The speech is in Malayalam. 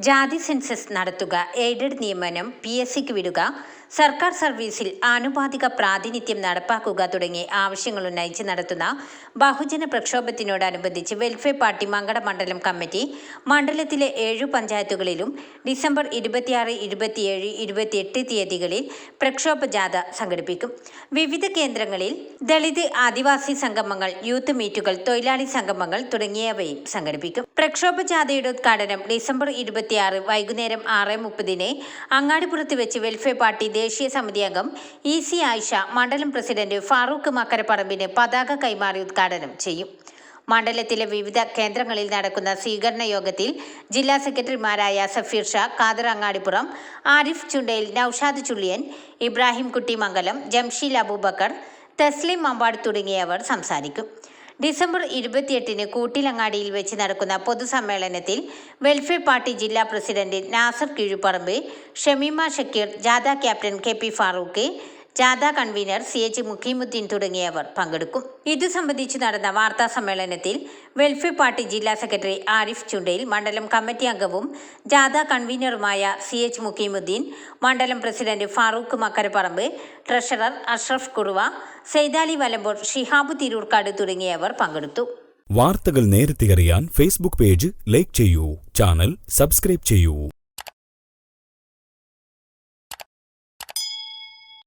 ജാതി സെൻസസ് നടത്തുക എയ്ഡഡ് നിയമനം പി എസ് സിക്ക് വിടുക സർക്കാർ സർവീസിൽ ആനുപാതിക പ്രാതിനിധ്യം നടപ്പാക്കുക തുടങ്ങിയ ആവശ്യങ്ങൾ ഉന്നയിച്ച് നടത്തുന്ന ബഹുജന പ്രക്ഷോഭത്തിനോടനുബന്ധിച്ച് വെൽഫെയർ പാർട്ടി മങ്കട മണ്ഡലം കമ്മിറ്റി മണ്ഡലത്തിലെ ഏഴു പഞ്ചായത്തുകളിലും ഡിസംബർ ഇരുപത്തിയാറ് ഇരുപത്തിയേഴ് ഇരുപത്തിയെട്ട് തീയതികളിൽ പ്രക്ഷോഭ ജാഥ സംഘടിപ്പിക്കും. വിവിധ കേന്ദ്രങ്ങളിൽ ദളിത് ആദിവാസി സംഗമങ്ങൾ യൂത്ത് മീറ്റുകൾ തൊഴിലാളി സംഗമങ്ങൾ തുടങ്ങിയവയും സംഘടിപ്പിക്കും. പ്രക്ഷോഭ ജാഥയുടെ ഉദ്ഘാടനം ഡിസംബർ ഇരുപത്തിയാറ് വൈകുന്നേരം ആറ് മുപ്പതിന് അങ്ങാടിപ്പുറത്ത് വെച്ച് വെൽഫെയർ പാർട്ടി ദേശീയ സമിതി അംഗം ഇ സി ആയിഷ മണ്ഡലം പ്രസിഡന്റ് ഫാറൂഖ് മക്കരപ്പറമ്പിന് പതാക കൈമാറി ഉദ്ഘാടനം ചെയ്യും. മണ്ഡലത്തിലെ വിവിധ കേന്ദ്രങ്ങളിൽ നടക്കുന്ന സ്വീകരണ യോഗത്തിൽ ജില്ലാ സെക്രട്ടറിമാരായ സഫീർ ഷാ ഖാദർ അങ്ങാടിപ്പുറം ആരിഫ് ചുണ്ടയിൽ നൌഷാദ് ചുള്ളിയൻ ഇബ്രാഹിം കുട്ടിമംഗലം ജംഷീൽ അബൂബക്കർ തസ്ലിം അമ്പാട് തുടങ്ങിയവർ സംസാരിക്കും. ഡിസംബർ ഇരുപത്തിയെട്ടിന് കൂട്ടിലങ്ങാടിയിൽ വെച്ച് നടക്കുന്ന പൊതുസമ്മേളനത്തിൽ വെൽഫെയർ പാർട്ടി ജില്ലാ പ്രസിഡന്റ് നാസർ കീഴുപറമ്പ് ഷമീമ ഷക്കീർ ജാഥ ക്യാപ്റ്റൻ കെ പി ഫാറൂഖ് ജാഥ കൺവീനർ സി എച്ച് മുഖീമുദ്ദീൻ തുടങ്ങിയവർ പങ്കെടുക്കും. ഇതു സംബന്ധിച്ച് നടന്ന വാർത്താ സമ്മേളനത്തിൽ വെൽഫെയർ പാർട്ടി ജില്ലാ സെക്രട്ടറി ആരിഫ് ചുണ്ടയിൽ മണ്ഡലം കമ്മിറ്റി അംഗവും ജാഥ കൺവീനറുമായ സി എച്ച് മുഖീമുദ്ദീൻ മണ്ഡലം പ്രസിഡന്റ് ഫാറൂഖ് മക്കരപ്പറമ്പ് ട്രഷറർ അഷ്റഫ് കുറുവ സൈതാലി വലമ്പോർ ഷിഹാബ് തിരൂർക്കാട് തുടങ്ങിയവർ പങ്കെടുത്തു. വാർത്തകൾ നേരത്തെ അറിയാൻ ഫേസ്ബുക്ക് പേജ് ലൈക്ക് ചെയ്യൂ ചാനൽ സബ്സ്ക്രൈബ് ചെയ്യൂ.